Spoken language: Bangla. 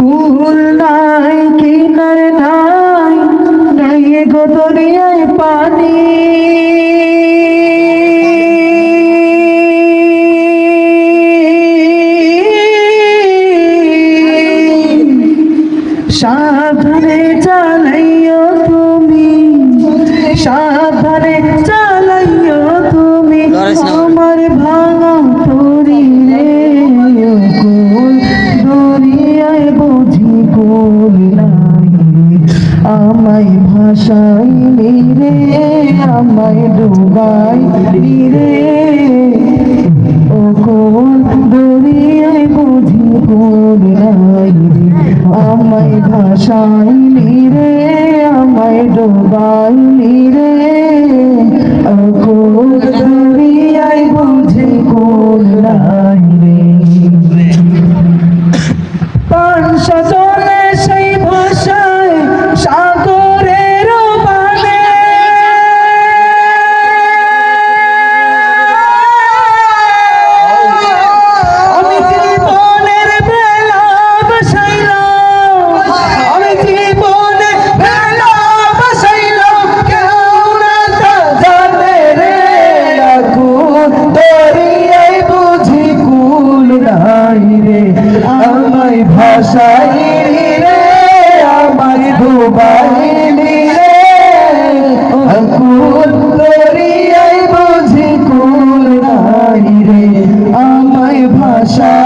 কুল নাই কিনার নাই নাই গো দরিয়ায় পানি। সাবধানে চালাইও তুমি সাবধানে চালাইও আমায় ভাষাই নিরে, আমায় ডুবাই রে ও কোল দরিয়ায় বুঝি আমায় ভাষাইলি রে। আমায় ডোবাইলি রে ও ভাষাইলি রে আমার ডুবাইলি রে আগুন দরিয়ায় বুঝি কুল নাই রে আমায় ভাষাইলি